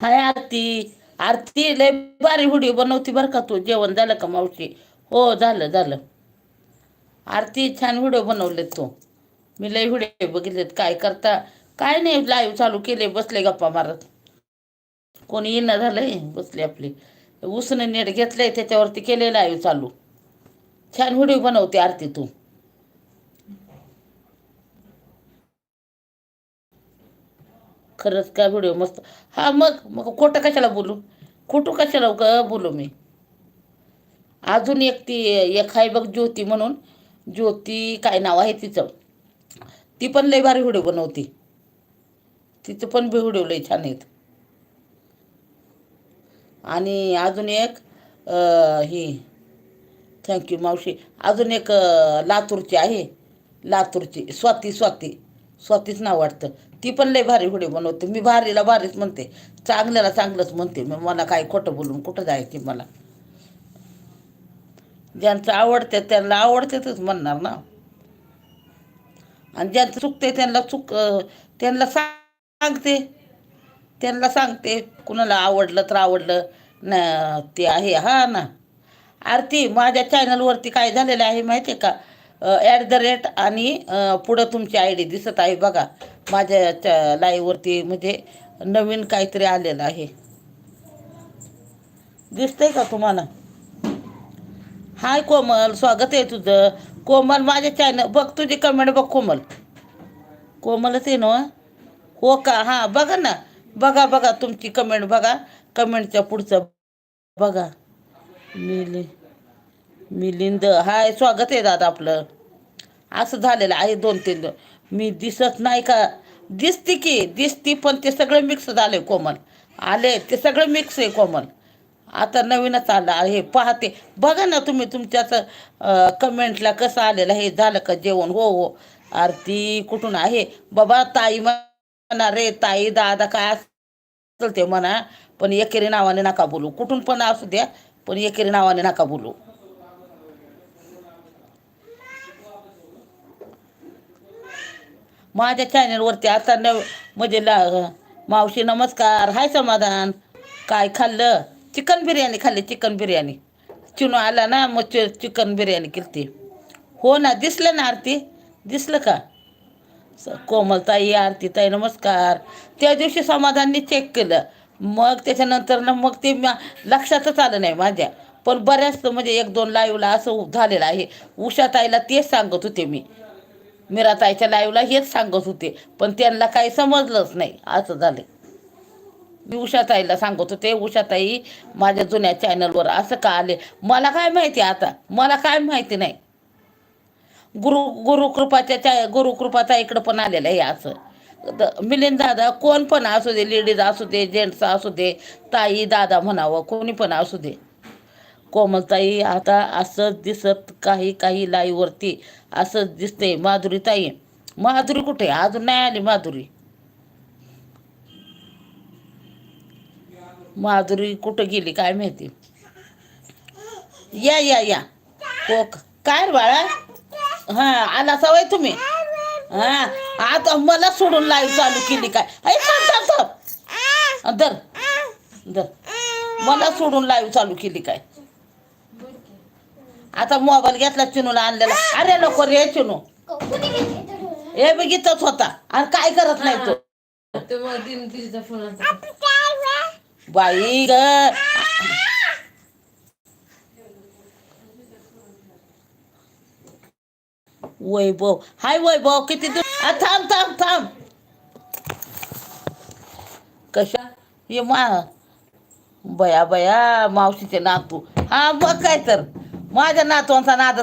हाय आरती. आरती लय बारी व्हिडिओ बनवती बरं का तू. जेवण झालं का मावशी? हो झालं झालं. आरती छान व्हिडिओ बनवलेत तू. मी लय व्हिडिओ बघितलेत. काय करता? काय नाही लाईव्ह चालू केले बसले गप्पा मारत. कोणी येणं झालंय? बसले आपले. उसने नेट घेतलंय त्याच्यावरती केले लाईव्ह चालू. छान व्हिडिओ बनवते आरती तू. खरंच काय व्हिडिओ मस्त. हा मग मग खोटं कशाला बोलू? खोटू कशाला ग बोलू मी? अजून एक ती एक आहे बघ ज्योती म्हणून. ज्योती काय नाव आहे तिचं? ती पण लय भारी व्हिडिओ बनवती. तिचं पण व्हिडिओ लय छान आहेत. आणि अजून एक ही थँक्यू मावशी. अजून एक लातूरची आहे. लातूरची स्वाती स्वाती. स्वातीच नाव वाटतं. ती पण लय भारी व्हिडिओ बनवते. मी भारीला भारीच म्हणते. चांगल्याला चांगलंच म्हणते. मग मला काय खोटं बोलून कुठं जायची मला? ज्यांचं आवडते त्यांना आवडतेच म्हणणार ना. आणि ज्यांचं चुकते त्यांना चुक त्यांना सांगते. त्यांना सांगते. कुणाला आवडलं तर आवडलं. ना ते आहे. हा ना. आरती माझ्या चॅनलवरती काय झालेलं आहे माहिती आहे का ॲट द रेट आणि पुढं तुमची आय डी दिसत आहे बघा. माझ्या च म्हणजे नवीन काहीतरी आलेलं आहे. दिसतंय का तुम्हाला? हाय कोमल स्वागत आहे तुझं. कोमल माझ्या चॅनल बघ तुझी कमेंट बघ कोमल. कोमलच आहे ना हो का? हां बघा ना. बघा बघा तुमची कमेंट बघा. कमेंटच्या पुढचं बघा. मिली मिलिंद. हाय स्वागत आहे दादा आपलं. असं झालेलं आहे दोन तीन मी दिसत नाही का? दिसती की दिसती पण ते सगळं मिक्स झाले कोमल आले ते सगळं मिक्स आहे कोमल आता नवीनच आलं आहे पाहते. बघा ना तुम्ही तुमच्याच कमेंटला कसं आलेलं हे झालं का जेवण? हो हो. आरती कुठून आहे? बाबा ताई म्हणा रे ताई दादा काय असेल ते म्हणा. पण एकेरी नावाने नका बोलू. कुठून पण असू द्या पण एकेरी नावाने नका बोलू. माझ्या चॅनलवरती आता नव म्हणजे ला मावशी नमस्कार हाय समाधान. काय खाल्लं? चिकन बिर्याणी खाल्ली चिकन बिर्याणी. चिनो आला ना मग चिकन बिर्याणी केली हो ना दिसलं ना आरती? दिसलं का? स- कोमलताई आरतीताई नमस्कार. त्या दिवशी समाधाननी चेक केलं. मग त्याच्यानंतर ना मग ते लक्षातच आलं नाही माझ्या. पण बऱ्याच म्हणजे एक दोन लाईव्हला असं झालेलं आहे. उषाताईला तेच सांगत होते मी. मीराताईच्या लाईव्हला हेच सांगत होते पण त्यांना काही समजलंच नाही असं झालं मी उषाताईला सांगत होते उषाताई माझ्या जुन्या चॅनलवर असं का आले? मला काय माहिती आता? मला काय माहिती नाही. गुरु गुरुकृपाच्या च्या गुरुकृपाचा इकडं पण आलेलं आहे असं. द- मिलिंद दादा कोण पण असू दे लेडीज असू दे जेंट्स असू दे ताई दादा म्हणावं कोणी पण असू दे. कोमलताई आता असंच दिसत काही काही लाईवरती असंच दिसते माधुरीताई माधुरी कुठे? अजून नाही आली माधुरी. माधुरी कुठं गेली काय माहिती? या या या. हो काय रे बाळा? हा आला सवय तुम्ही? हा आता मला सोडून लाईव्ह चालू केली काय? अय, थांब थांब थांब. दर दर मला सोडून लाईव्ह चालू केली काय? आता मोबाईल घेतला चिनूला आणलेला. अरे नको रे चिनू. हे बघितच होता. आणि काय करत नाही तो? बाई ग. वैभव. हाय वैभव किती दिवस थांब थांब थांब. कशा ये मा बया बया मावशीचे नातू. हा मग काय तर. माझ्या नातवांचा नाद